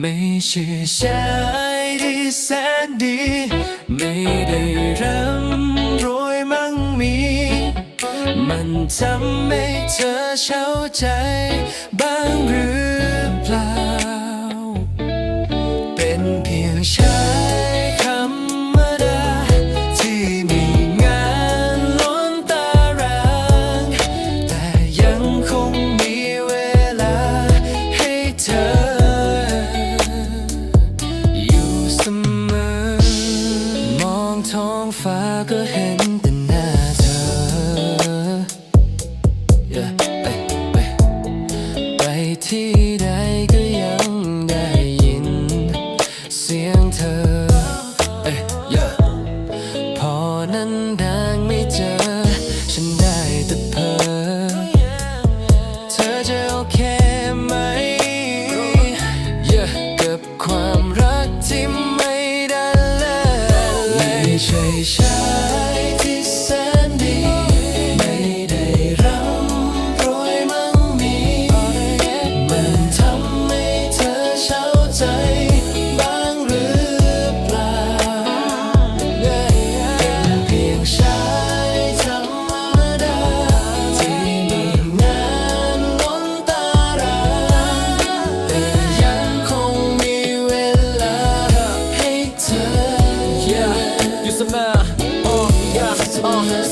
ไม่ใช่ชายที่แสนดี ไม่ได้ร่ำรวยมั่งมี มันทำให้เธอเช้าใจบ้างหรือ ท้องฟ้าก็เห็นแต่หน้าเธอ Yeah, ไปไปไปที่ใดก็ยังได้ยิน เสียงเธอเอ้ย yeah พอนั้น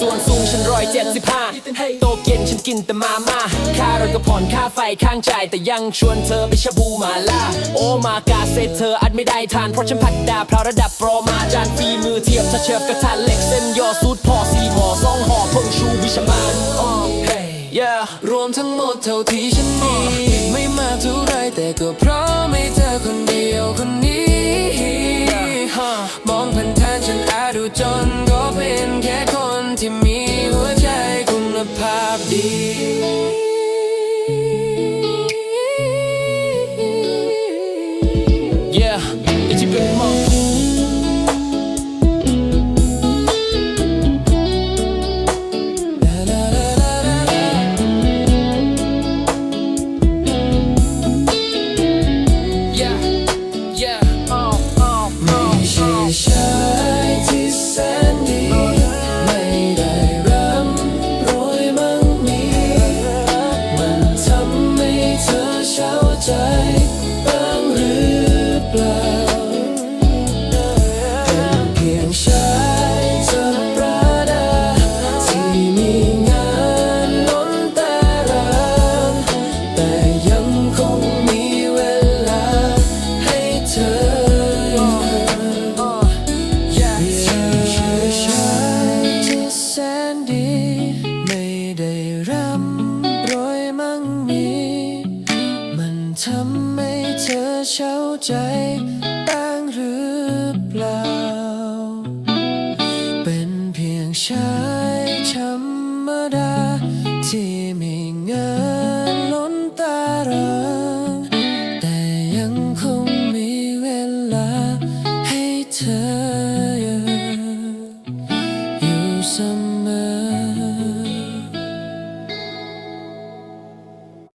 ส่วนสูงฉันร้อยเจ็ดสิบห้าโตเย็นฉันกินแต่มาม่าค่ารถก็ผ่อนค่าไฟข้างจ่ายแต่ยังชวนเธอไปชาบูมาล่าโอมากาเซเธออัดไม่ได้ทานเพราะฉันผัดดาเพราระดับโปรมาจานฝีมือเทียบถ้าเชิบกระทะเหล็กเส้นยอสูตรพอสีหอสองห่อเพิ่งชูวิชามานอ๋อ hey yeah รวมทั้งหมดเท่าที่ฉันมีไม่มากเท่าไรแต่ก็เพราะไม่เธอคนเดียวคนนี้ มองผ่านทางฉันอาจดูจนก็เป็นแค่คน abrir. นี้ ไม่ได้ร่ำรวยมั่งมี มันทำให้เธอเช้าใจบ้าหรือเปล่า เป็นเพียงชายธรรมดา ที่มีงินล้นตาเราแต่ยังคงมีเวลาให้เธออยู่เสมอ